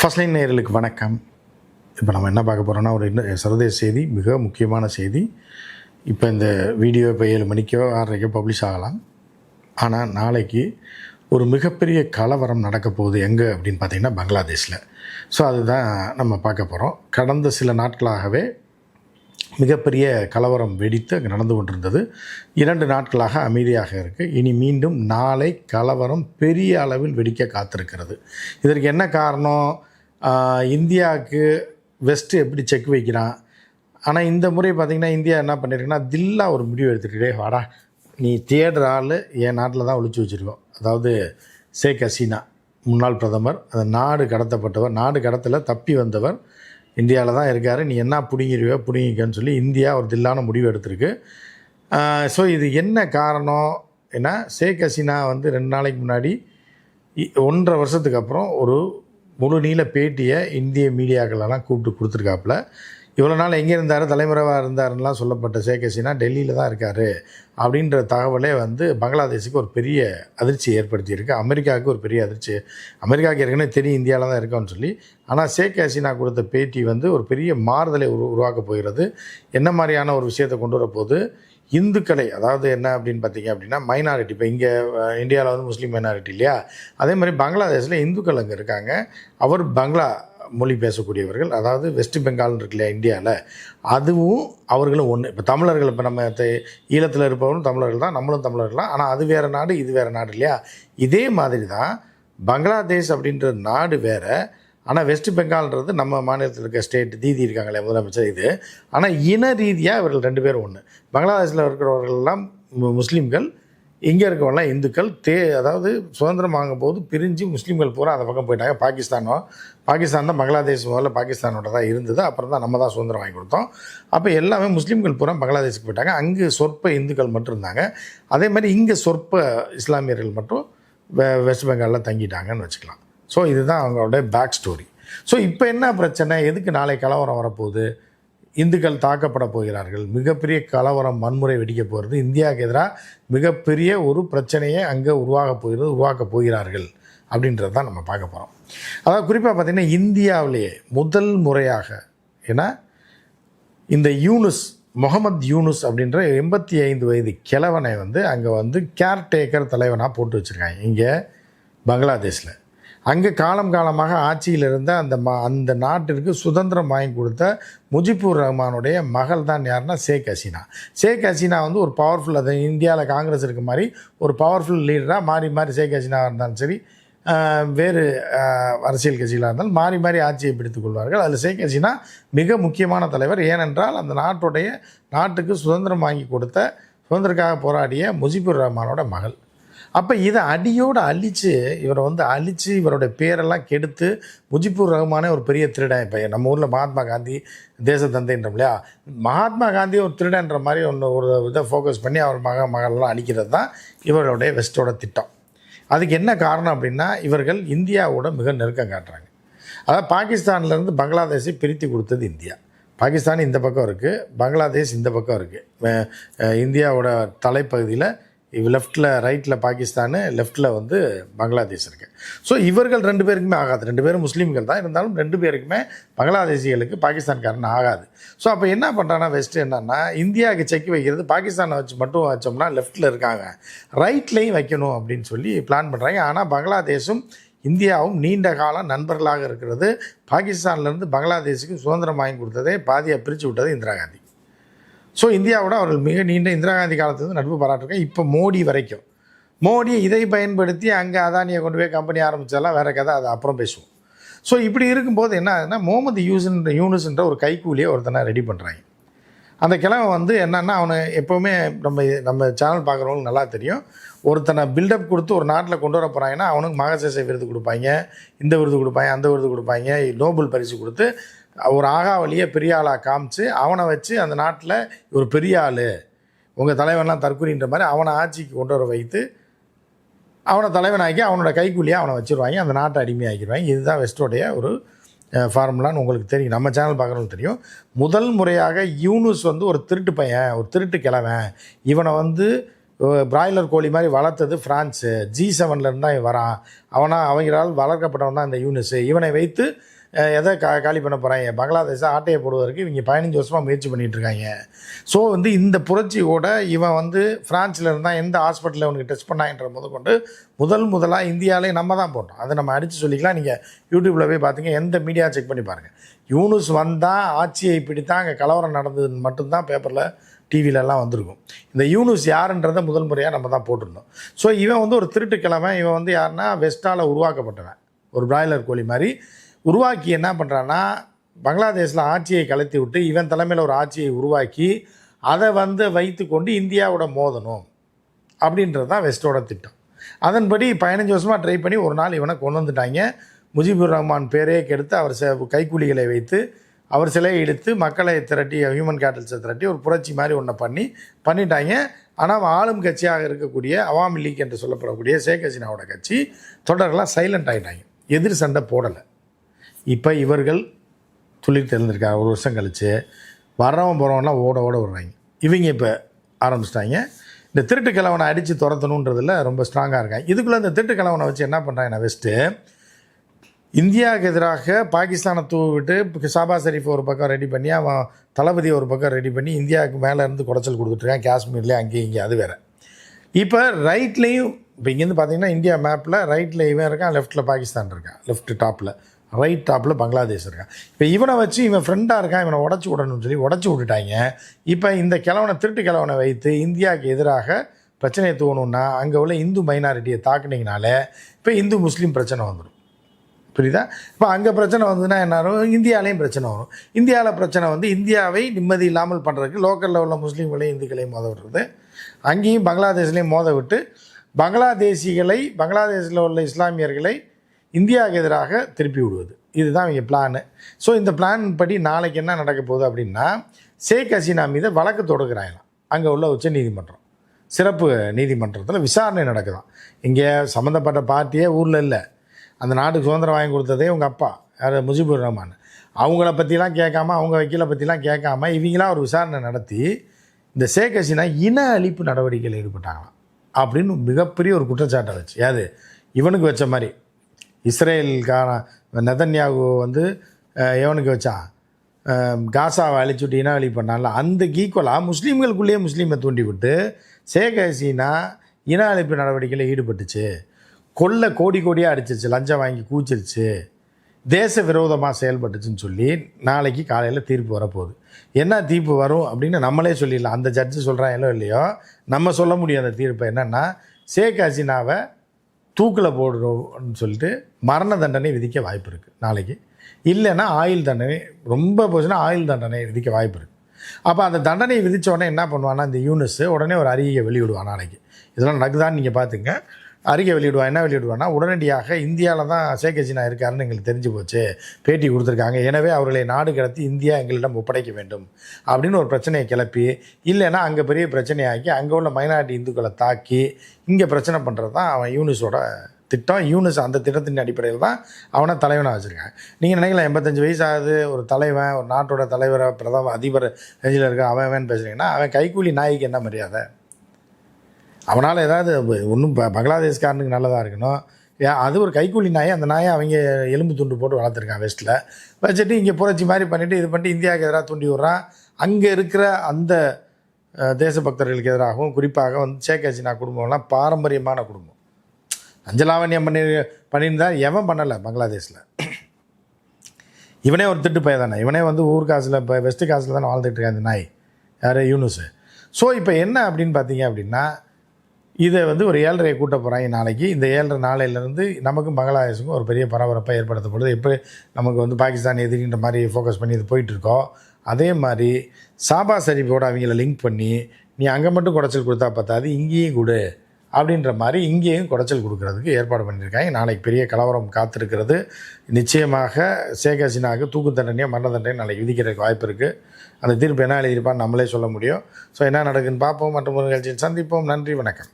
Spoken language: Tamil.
ஃபர்ஸ்ட் லைன் வணக்கம். இப்போ நம்ம என்ன பார்க்க போகிறோம்னா ஒரு இன்னும் சர்வதேச செய்தி மிக முக்கியமான செய்தி. இப்போ இந்த வீடியோ இப்போ ஏழு மணிக்கோ ஆறரைக்கோ பப்ளிஷ் ஆகலாம். ஆனால் நாளைக்கு ஒரு மிகப்பெரிய கலவரம் நடக்க போகுது எங்கே அப்படின்னு பார்த்தீங்கன்னா பங்களாதேஷில். ஸோ அதுதான் நம்ம பார்க்க போகிறோம் கடந்த சில நாட்களாகவே மிகப்பெரிய கலவரம் வெடித்து அங்கே நடந்து கொண்டிருந்தது. இரண்டு நாட்களாக அமைதியாக இருக்குது இனி மீண்டும் நாளை கலவரம் பெரிய அளவில் வெடிக்க காத்திருக்கிறது. இதற்கு என்ன காரணம்? இந்தியாவுக்கு வெஸ்ட்டு எப்படி செக் வைக்கிறான்? ஆனால் இந்த முறை பார்த்திங்கன்னா இந்தியா என்ன பண்ணியிருக்குன்னா தில்லா ஒரு முடிவு எடுத்துகிட்டே வாடா. நீ தேடுற ஆள் என் நாட்டில் தான் ஒழிச்சு வச்சுருக்கோம். அதாவது ஷேக் ஹசீனா முன்னாள் பிரதமர் அந்த நாடு கடத்தப்பட்டவர் நாடு கடத்தில் தப்பி வந்தவர் இந்தியாவில் தான் இருக்கார். நீ என்ன பிடிங்கிருவியோ பிடுங்கிக்கன்னு சொல்லி இந்தியா ஒரு தில்லான முடிவு எடுத்திருக்கு. ஸோ இது என்ன காரணம்? ஏன்னா ஷேக் ஹசீனா வந்து ரெண்டு நாளைக்கு முன்னாடி இ- ஒன்றரை வருஷத்துக்கு அப்புறம் ஒரு முழு நீள பேட்டியை இந்திய மீடியாக்களெல்லாம் கூப்பிட்டு கொடுத்துருக்காப்புல. இவ்வளோ நாள் எங்கே இருந்தார் தலைமுறைவாக இருந்தாருன்னெலாம் சொல்லப்பட்ட ஷேக் ஹசீனா டெல்லியில் தான் இருக்கார் அப்படின்ற தகவலே வந்து பங்களாதேஷுக்கு ஒரு பெரிய அதிர்ச்சி ஏற்படுத்தியிருக்கு. அமெரிக்காவுக்கு ஒரு பெரிய அதிர்ச்சி. அமெரிக்காவுக்கு ஏற்கனவே தெரியும் இந்தியாவில் தான் இருக்கோன்னு சொல்லி. ஆனால் ஷேக் ஹசீனா கொடுத்த பேட்டி வந்து ஒரு பெரிய மாறுதலை உரு உருவாக்க போகிறது. என்ன மாதிரியான ஒரு விஷயத்தை கொண்டு வர இந்துக்களை அதாவது என்ன அப்படின்னு பார்த்தீங்க அப்படின்னா மைனாரிட்டி இப்போ இங்கே இந்தியாவில் வந்து முஸ்லீம் மைனாரிட்டி இல்லையா? அதே மாதிரி பங்களாதேஷில் இந்துக்கள் அங்கே இருக்காங்க. அவர் பங்களா மொழி பேசக்கூடியவர்கள். அதாவது வெஸ்ட் பெங்கால் இருக்கு இல்லையா இந்தியாவில் அதுவும் அவர்களும் ஒன்று இப்போ தமிழர்கள் இப்போ நம்ம ஈழத்தில் இருப்பவரும் தமிழர்கள் தான். நம்மளும் தமிழர்கள் தான். ஆனால் அது வேறு நாடு இது வேறு நாடு இல்லையா? இதே மாதிரி தான் பங்களாதேஷ் அப்படின்ற நாடு வேறு ஆனால் வெஸ்ட் பெங்கால்ன்றது நம்ம மாநிலத்தில் இருக்க ஸ்டேட் தீதி இருக்காங்களே முதலமைச்சர் இது. ஆனால் இன ரீதியாக இவர்கள் ரெண்டு பேரும் ஒன்று பங்களாதேஷில் இருக்கிறவர்கள்லாம் முஸ்லீம்கள் இங்கே இருக்கவங்களாம் இந்துக்கள் தே அதாவது சுதந்திரம் வாங்கும்போது பிரிஞ்சு முஸ்லீம்கள் பூரா அந்த பக்கம் போயிட்டாங்க. பாகிஸ்தானோ பாகிஸ்தான் தான் பங்களாதேஷ் முதல்ல பாகிஸ்தானோட தான் இருந்தது. அப்புறம் தான் நம்ம தான் சுதந்திரம் வாங்கி கொடுத்தோம். அப்போ எல்லாமே முஸ்லீம்கள் பூரா பங்களாதேஷுக்கு போயிட்டாங்க. அங்கே சொற்ப இந்துக்கள் மட்டும் இருந்தாங்க. அதே மாதிரி இங்கே சொற்ப இஸ்லாமியர்கள் மட்டும் வெஸ்ட் பெங்காலில் தங்கிட்டாங்கன்னு வச்சுக்கலாம். ஸோ இதுதான் அவங்களுடைய பேக் ஸ்டோரி ஸோ இப்போ என்ன பிரச்சனை? எதுக்கு நாளை கலவரம் வரப்போகுது? இந்துக்கள் தாக்கப்பட போகிறார்கள். மிகப்பெரிய கலவரம் வன்முறை வெடிக்க போகிறது. இந்தியாவுக்கு எதிராக மிகப்பெரிய ஒரு பிரச்சனையை அங்கே உருவாக போகிறது உருவாக்க போகிறார்கள் அப்படின்றது தான் நம்ம பார்க்க போகிறோம் அதாவது குறிப்பாக பார்த்திங்கன்னா இந்தியாவிலேயே முதல் முறையாக ஏன்னா இந்த யூனுஸ் முகமது யூனுஸ் அப்படின்ற எண்பத்தி ஐந்து வயது கிழவனை வந்து அங்கே வந்து கேர்டேக்கர் தலைவனாக போட்டு வச்சுருக்காங்க. இங்கே பங்களாதேஷில். அங்கே காலம் காலமாக ஆட்சியில் இருந்த அந்த ம அந்த நாட்டிற்கு சுதந்திரம் வாங்கி கொடுத்த முஜிபுர் ரஹ்மானுடைய மகள் தான் யாருன்னா ஷேக் ஹசீனா. ஷேக் ஹசீனா வந்து ஒரு பவர்ஃபுல் அது இந்தியாவில் காங்கிரஸ் இருக்க மாதிரி ஒரு பவர்ஃபுல் லீடராக மாறி மாறி ஷேக் ஹசீனா இருந்தாலும் சரி வேறு அரசியல் கட்சிகளாக இருந்தாலும் மாறி மாறி ஆட்சியை பிடித்துக் கொள்வார்கள். அதில் ஷேக் ஹசீனா மிக முக்கியமான தலைவர். ஏனென்றால் அந்த நாட்டுடைய நாட்டுக்கு சுதந்திரம் வாங்கி கொடுத்த சுதந்திரக்காக போராடிய முஜிபுர் ரஹ்மானோட மகள். அப்போ இதை அடியோடு அழித்து இவரை வந்து அழித்து இவருடைய பேரெல்லாம் கெடுத்து முஜிபுர் ரஹ்மானே ஒரு பெரிய திருடன் இப்போ. நம்ம ஊரில் மகாத்மா காந்தி தேச தந்தைன்றோம் இல்லையா? மகாத்மா காந்தி ஒரு திருடன்ற மாதிரி ஒன்று ஒரு இதை ஃபோக்கஸ் பண்ணி அவர் மக மகளெல்லாம் அழிக்கிறது தான் இவருடைய வெஸ்டோட திட்டம். அதுக்கு என்ன காரணம் அப்படின்னா இவர்கள் இந்தியாவோட மிக நெருக்கம் காட்டுறாங்க. அதாவது பாகிஸ்தான்லேருந்து பங்களாதேஷை பிரித்து கொடுத்தது இந்தியா. பாகிஸ்தான் இந்த பக்கம் இருக்குது பங்களாதேஷ் இந்த பக்கம் இருக்குது இந்தியாவோட தலைப்பகுதியில் லெஃப்ட்டில் ரைட்டில் பாகிஸ்தானு லெஃப்ட்டில் வந்து பங்களாதேஷ் இருக்குது ஸோ இவர்கள் ரெண்டு பேருக்குமே ஆகாது. ரெண்டு பேரும் முஸ்லீம்கள் தான். இருந்தாலும் ரெண்டு பேருக்குமே பங்களாதேசிகளுக்கு பாகிஸ்தான்காரன் ஆகாது. ஸோ அப்போ என்ன பண்ணுறான்னா வெஸ்ட்டு என்னன்னா இந்தியாவுக்கு செக் வைக்கிறது பாகிஸ்தானை வச்சு மட்டும் வச்சோம்னா லெஃப்ட்டில் இருக்காங்க. ரைட்லேயும் வைக்கணும் அப்படின்னு சொல்லி பிளான் பண்ணுறாங்க ஆனால் பங்களாதேஷும் இந்தியாவும் நீண்ட காலம் நண்பர்களாக இருக்கிறது. பாகிஸ்தான்லேருந்து பங்களாதேஷுக்கு சுதந்திரம் வாங்கி கொடுத்ததே பாதியாக பிரித்து விட்டது இந்திரா காந்தி. ஸோ இந்தியாவோட அவர்கள் மிக நீண்ட இந்திரா காந்தி காலத்துலேருந்து நட்பு பாராட்டிருக்காங்க இப்போ மோடி வரைக்கும். மோடி இதை பயன்படுத்தி அங்கே அதானியை கொண்டு போய் கம்பெனி ஆரம்பித்தாலாம் வேறு கதை அது அப்புறம் பேசுவோம். ஸோ இப்படி இருக்கும்போது என்ன ஆகுதுன்னா முகமது யூஸ்ன்ற யூனுஸ்ன்ற ஒரு கைக்கூலியை ஒருத்தனை ரெடி பண்ணுறாங்க அந்த கிழவன் வந்து என்னென்னா அவனை எப்போவுமே நம்ம நம்ம சேனல் பார்க்குறவங்களுக்கு நல்லா தெரியும். ஒருத்தனை பில்டப் கொடுத்து ஒரு நாட்டில் கொண்டு வர போகிறாங்கன்னா அவனுக்கு மகசேசை விருது கொடுப்பாங்க இந்த விருது கொடுப்பாங்க அந்த விருது கொடுப்பாங்க நோபல் பரிசு கொடுத்து ஒரு ஆகாவலியை பெரிய ஆளாக காமிச்சு அவனை வச்சு அந்த நாட்டில் ஒரு பெரிய ஆள். உங்கள் தலைவன்லாம் தற்கொலைன்ற மாதிரி அவனை ஆட்சிக்கு கொண்டு வர வைத்து அவனை தலைவனாக்கி அவனோட கைக்கூலியாக அவனை வச்சுருவாங்க. அந்த நாட்டை அடிமையாக்கிடுவாங்க. இதுதான் வெஸ்டோடைய ஒரு ஃபார்முலான்னு உங்களுக்கு தெரியும். நம்ம சேனல் பார்க்குறவங்களுக்கு தெரியும். முதல் முறையாக யூனுஸ் வந்து ஒரு திருட்டு பையன் ஒரு திருட்டு கிழவன். இவனை வந்து பிராய்லர் கோழி மாதிரி வளர்த்தது ஃப்ரான்ஸு ஜி செவன்லேருந்து தான் இவன் வரான். அவனா அவங்களால் வளர்க்கப்பட்டவன் தான் இந்த யூனிஸு. இவனை வைத்து எதை கா காலி பண்ண போகிறாங்க பங்களாதேஷை ஆட்டையை போடுவதற்கு இவங்க பதினஞ்சு வருஷமாக முயற்சி பண்ணிகிட்ருக்காங்க இருக்காங்க. ஸோ வந்து இந்த புரட்சியோட இவன் வந்து ஃப்ரான்ஸில் இருந்தால் எந்த ஹாஸ்பிட்டலில் அவனுக்கு டெஸ்ட் பண்ணாங்கன்ற கொண்டு முதல் முதலாக இந்தியாவிலே நம்ம தான் போட்டோம். அதை நம்ம அடித்து சொல்லிக்கலாம். நீங்கள் யூடியூப்பில் போய் பார்த்தீங்க எந்த மீடியா செக் பண்ணி பாருங்கள் யூனுஸ் வந்தால் ஆட்சியை பிடித்தான் அங்கே கலவரம் நடந்ததுன்னு மட்டும்தான் பேப்பரில் டிவிலெல்லாம் வந்திருக்கும். இந்த யூனுஸ் யாருன்றதை முதல் முறையாக நம்ம தான் போட்டிருந்தோம். ஸோ இவன் வந்து ஒரு திருட்டுக்கிழமை. இவன் வந்து யாருன்னா வெஸ்ட்டால் உருவாக்கப்பட்டவன். ஒரு பிராய்லர் கோழி மாதிரி. உருவாக்கி என்ன பண்ணுறான்னா பங்களாதேஷில் ஆட்சியை கலத்தி விட்டு இவன் தலைமையில் ஒரு ஆட்சியை உருவாக்கி அதை வந்து வைத்து கொண்டு இந்தியாவோட மோதணும் அப்படின்றது தான் வெஸ்ட்டோட திட்டம். அதன்படி பதினஞ்சு வருஷமாக ட்ரை பண்ணி ஒரு நாள் இவனை கொண்டு வந்துட்டாங்க. முஜிபுர் ரஹ்மான் பேரே கெடுத்து அவர் ச கைக்கூலிகளை வைத்து அவர் சிலையை எடுத்து மக்களை திரட்டி ஹியூமன் கேட்டல்ஸை திரட்டி ஒரு புரட்சி மாதிரி ஒன்றை பண்ணி பண்ணிட்டாங்க. ஆனால் ஆளும் கட்சியாக இருக்கக்கூடிய அவாமி லீக் என்று சொல்லப்படக்கூடிய ஷேக் ஹசீனாவோட கட்சி தொடரெல்லாம் சைலண்ட் ஆகிட்டாங்க எதிர் சண்டை போடலை. இப்போ இவர்கள் துளிர் தெரிஞ்சிருக்காங்க ஒரு வருஷம் கழிச்சு வர்றவன் போகிறவன்லாம் ஓட ஓட விடுறாங்க இவங்க இப்போ ஆரம்பிச்சிட்டாங்க. இந்த திருட்டு கிழவனை அடித்து துரத்தணுன்றதுல ரொம்ப ஸ்ட்ராங்காக இருக்காங்க. இதுக்குள்ளே இந்த திருட்டு கிழவனை வச்சு என்ன பண்ணுறாங்கன்னா வெஸ்ட்டு இந்தியாவுக்கு எதிராக பாகிஸ்தானை தூவிட்டு இப்போ ஷாபா ஷெரீஃப் ஒரு பக்கம் ரெடி பண்ணி அவன் தளபதி ஒரு பக்கம் ரெடி பண்ணி இந்தியாவுக்கு மேலே இருந்து குடைச்சல் கொடுத்துட்ருக்கான் காஷ்மீர்லேயே அங்கேயும் இங்கே அது வேறு. இப்போ ரைட்லேயும் இப்போ இங்கேருந்து பார்த்தீங்கன்னா இந்தியா மேப்பில் ரைட்டில் இவன் இருக்கான் லெஃப்ட்டில் பாகிஸ்தான் இருக்கான். லெஃப்ட் டாப்பில் ரைட் டாப்பில் பங்களாதேஷ் இருக்கான். இப்போ இவனை வச்சு இவன் ஃப்ரெண்டாக இருக்கான் இவனை உடச்சி விடணும்னு சொல்லி உடச்சி விட்டுட்டாங்க. இப்போ இந்த கிழவனை திருட்டு கிழவனை வைத்து இந்தியாவுக்கு எதிராக பிரச்சனையை தூவணும்னா அங்கே உள்ள இந்து மைனாரிட்டியை தாக்குனீங்கனால இப்போ இந்து முஸ்லீம் பிரச்சனை வந்துடும் புரியுதா? இப்போ அங்கே பிரச்சனை வந்ததுன்னா என்ன ஆகும்? இந்தியாவிலையும் பிரச்சனை வரும். இந்தியாவில் பிரச்சனை வந்து இந்தியாவை நிம்மதி இல்லாமல் பண்ணுறதுக்கு லோக்கலில் உள்ள முஸ்லீம்களையும் இந்துக்களையும் மோத விடுறது. அங்கேயும் பங்களாதேஷ்லேயும் மோத விட்டு பங்களாதேசிகளை பங்களாதேஷில் உள்ள இஸ்லாமியர்களை இந்தியாவுக்கு எதிராக திருப்பி விடுவது. இதுதான் இவங்க பிளானு ஸோ இந்த பிளான் படி நாளைக்கு என்ன நடக்க போகுது அப்படின்னா ஷேக் ஹசீனா மீது வழக்கு தொடுக்கிறாங்களாம். அங்கே உள்ள உச்ச நீதிமன்றம். சிறப்பு நீதிமன்றத்தில் விசாரணை நடக்குதான் இங்கே சம்மந்தப்பட்ட பார்ட்டியே ஊரில் இல்லை. அந்த நாட்டுக்கு சுதந்திரம் வாங்கி கொடுத்ததே உங்கள் அப்பா யார்? முஜிபுர் ரஹ்மான். அவங்கள பற்றிலாம் கேட்காம அவங்க வக்கீலை பற்றிலாம் கேட்காம இவங்களாம் ஒரு விசாரணை நடத்தி இந்த ஷேக் ஹசீனா இன அழிப்பு நடவடிக்கையில் ஈடுபட்டாங்களாம். அப்படின்னு மிகப்பெரிய ஒரு குற்றச்சாட்டை வச்சு. அது இவனுக்கு வச்ச மாதிரி. இஸ்ரேலுக்கான நெதன்யாகு வந்து எவனுக்கு வச்சான் காசாவை அழிச்சுட்டினா அழி பண்ணான்ல. அந்த ஈக்குவலாக முஸ்லீம்களுக்குள்ளேயே முஸ்லீமை தூண்டி விட்டு ஷேக் ஹசீனா இன அழிப்பு நடவடிக்கையில் ஈடுபட்டுச்சு. கொள்ள கோடி கோடியாக அடிச்சிருச்சு. லஞ்சம் வாங்கி கூச்சிருச்சு. தேச விரோதமாக செயல்பட்டுச்சுன்னு சொல்லி நாளைக்கு காலையில் தீர்ப்பு வரப்போகுது. என்ன தீர்ப்பு வரும் அப்படின்னு நம்மளே சொல்லிடலாம். அந்த ஜட்ஜு சொல்கிறாங்களோ இல்லையோ நம்ம சொல்ல முடியும் அந்த தீர்ப்பு என்னென்னா ஷேக் ஹசீனாவை தூக்கில் போடுறோம்னு சொல்லிட்டு மரண தண்டனை விதிக்க வாய்ப்பு இருக்குது நாளைக்கு. இல்லைன்னா ஆயுள் தண்டனை ரொம்ப போச்சுன்னா ஆயுள் தண்டனை விதிக்க வாய்ப்பு இருக்குது அப்போ அந்த தண்டனையை விதித்த உடனே என்ன பண்ணுவான்னா இந்த யூனிஸ் உடனே ஒரு அறிக்கையை வெளியிடுவான் நாளைக்கு. இதெல்லாம் நடக்குதான்னு நீங்கள் பார்த்துங்க அறிக்கை வெளியிடுவான் என்ன வெளியிடுவான்னா உடனடியாக இந்தியாவில் தான் ஷேக் ஹசீனா இருக்காருன்னு எங்களுக்கு தெரிஞ்சு போச்சு. பேட்டி கொடுத்துருக்காங்க. எனவே அவர்களை நாடு கடத்தி இந்தியா எங்களிடம் ஒப்படைக்க வேண்டும் அப்படின்னு ஒரு பிரச்சனையை கிளப்பி இல்லைன்னா அங்கே பெரிய பிரச்சனையாக்கி அங்கே உள்ள மைனாரிட்டி இந்துக்களை தாக்கி இங்கே பிரச்சனை பண்ணுறது தான் அவன் யூனிஸோட திட்டம். யூனிஸ் அந்த திட்டத்தின் அடிப்படையில் தான் அவனை தலைவனாக வச்சுருக்காங்க. நீங்கள் நினைக்கலாம் எண்பத்தஞ்சு வயசு ஆகுது ஒரு தலைவன் ஒரு நாட்டோட தலைவரை பிரதம அதிபர் ரேஞ்சில் இருக்க அவன் அவன் பேசுகிறீங்கன்னா அவன் கைக்கூலி நாய்க்கு என்ன மரியாதை? அவனால் ஏதாவது ஒன்றும் பங்களாதேஷ்காரனுக்கு நல்லதாக இருக்கணும். ஏன் அது ஒரு கைக்கூலி நாய் அந்த நாயை அவங்க எலும்பு துண்டு போட்டு வளர்த்துருக்கான் வெஸ்ட்டில் வச்சுட்டு இங்கே புரட்சி மாதிரி பண்ணிவிட்டு இது பண்ணிட்டு இந்தியாவுக்கு எதிராக தூண்டி விட்றான். அங்கே இருக்கிற அந்த தேசபக்தர்களுக்கு எதிராகவும் குறிப்பாக வந்து ஷேக் ஹசீனா குடும்பம்லாம் பாரம்பரியமான குடும்பம். அஞ்சலாவண்யம் பண்ணி பண்ணியிருந்தா எவன் பண்ணலை பங்களாதேஷில். இவனே ஒரு திட்டு பையன் தானே இவனே வந்து ஊர் காசில் இப்போ வெஸ்ட் காசில் தானே வாழ்ந்துட்டு இருக்கான் அந்த நாய். யார்? யூனுஸு. ஸோ இப்போ என்ன அப்படின்னு பார்த்தீங்க அப்படின்னா இதை வந்து ஒரு ஏழரையை கூட்ட போகிறாங்க நாளைக்கு. இந்த ஏழரை நாளையிலேருந்து நமக்கும் பங்களாதேஷுக்கும் ஒரு பெரிய பரபரப்பை ஏற்படுத்தப்படுது எப்படி நமக்கு வந்து பாகிஸ்தான் எதிரின்ற மாதிரி ஃபோக்கஸ் பண்ணி இது போயிட்டுருக்கோம் அதே மாதிரி சாபா ஷரீஃபோட அவங்கள லிங்க் பண்ணி நீ அங்கே மட்டும் குடைச்சல் கொடுத்தா பார்த்தாது இங்கேயும் கொடு அப்படின்ற மாதிரி இங்கேயும் குடைச்சல் கொடுக்கறதுக்கு ஏற்பாடு பண்ணியிருக்காங்க. நாளைக்கு பெரிய கலவரம் காத்திருக்கிறது. நிச்சயமாக ஷேக் ஹசீனாவுக்கு தூக்கு தண்டனையோ மரண தண்டனையோ நாளைக்கு விதிக்கிறதுக்கு வாய்ப்பு இருக்குது அந்த தீர்ப்பு என்ன எழுதியிருப்பான்னு நம்மளே சொல்ல முடியும். ஸோ என்ன நடக்குதுன்னு பார்ப்போம். மற்றும் ஒரு நிகழ்ச்சியில் சந்திப்போம். நன்றி வணக்கம்.